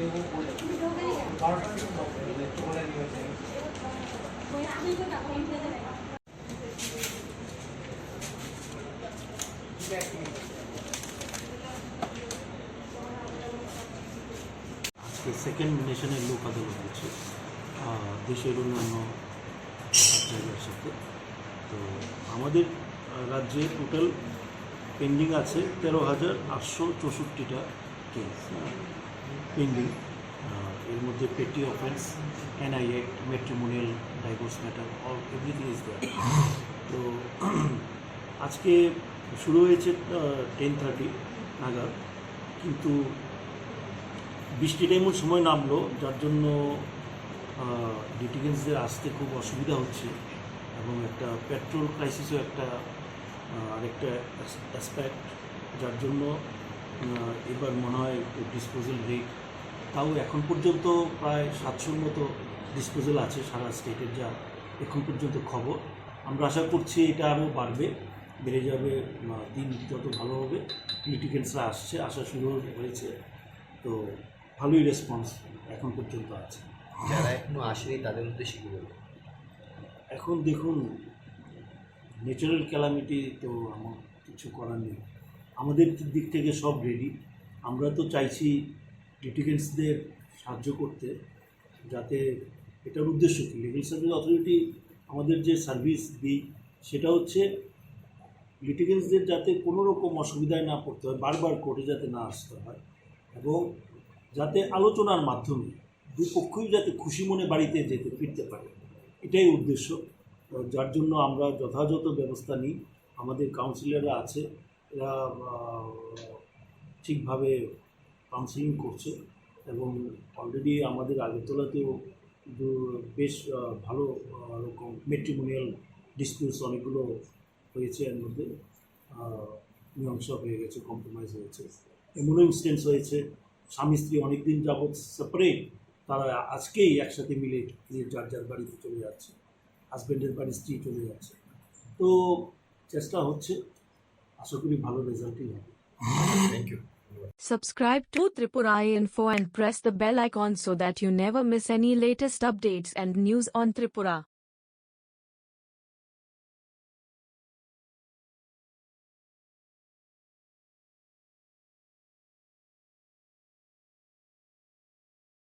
আজকে সেকেন্ড নেশনের লোক আদালত হচ্ছে দেশের অন্যান্য জায়গার সাথে। তো আমাদের রাজ্যে টোটাল পেন্ডিং আছে তেরো হাজার আটশো চৌষট্টিটা কেস পেন্ডিং এর মধ্যে petty offence NI act matrimonial divorce matter all everything is there তো আজকে শুরু হয়েছে টেন থার্টি নাগাদ, কিন্তু বৃষ্টিটা এমন সময় নামলো, যার জন্য ডিটিগেন্সদের আসতে খুব অসুবিধা হচ্ছে, এবং একটা পেট্রোল ক্রাইসিসও একটা আরেকটা অ্যাসপেক্ট যার জন্য এবার মনে হয় ডিসপোজাল রেট তাও এখন পর্যন্ত প্রায় সাতশোর মতো ডিসপোজাল আছে সারা স্টেটের যা এখন পর্যন্ত খবর। আমরা আশা করছি এটা আরও বাড়বে বেড়ে যাবে দিন যত ভালো হবে লিটিগেন্সরা আসছে আসা শুরু হয়েছে। তো ভালোই রেসপন্স এখন পর্যন্ত আছে। যারা এখনও আসেনি তাদের উদ্দেশ্যে কি বলব? এখন দেখুন ন্যাচারাল ক্যালামিটি তো আমার কিছু করার নেই। আমাদের দিক থেকে সব রেডি আমরা তো চাইছি লিটিগেন্টসদের সাহায্য করতে, যাতে এটার উদ্দেশ্য কী? লিগাল সার্ভিস অথরিটি আমাদের যে সার্ভিস দিই, সেটা হচ্ছে লিটিগেন্টসদের যাতে কোনো রকম অসুবিধায় না পড়তে হয়, বারবার কোর্টে যাতে না আসতে হয়, এবং যাতে আলোচনার মাধ্যমে দুপক্ষই যাতে খুশি মনে বাড়িতে যেতে, ফিরতে পারে। এটাই উদ্দেশ্য। যার জন্য আমরা যথাযথ ব্যবস্থা নিই। আমাদের কাউন্সিলররা আছে। এরা ঠিকভাবে কাউন্সিলিং করছে এবং অলরেডি আমাদের আগরতলাতেও বেশ ভালো রকম মেট্রিমোনিয়াল ডিসপিউটস অনেকগুলো হয়েছে এর মধ্যে। মীমাংসা হয়ে গেছে কম্প্রোমাইজ হয়েছে। এমনও ইনস্টেন্স হয়েছে, স্বামী স্ত্রী অনেকদিন যাবৎ সেপারেট তারা আজকেই একসাথে মিলে যার যার বাড়িতে চলে যাচ্ছে হাজব্যান্ডের বাড়ি স্ত্রী চলে যাচ্ছে। তো চেষ্টা হচ্ছে আশা করি ভালো রেজাল্টই হবে thank you Subscribe to Tripura Info and press the bell icon so that you never miss any latest updates and news on Tripura.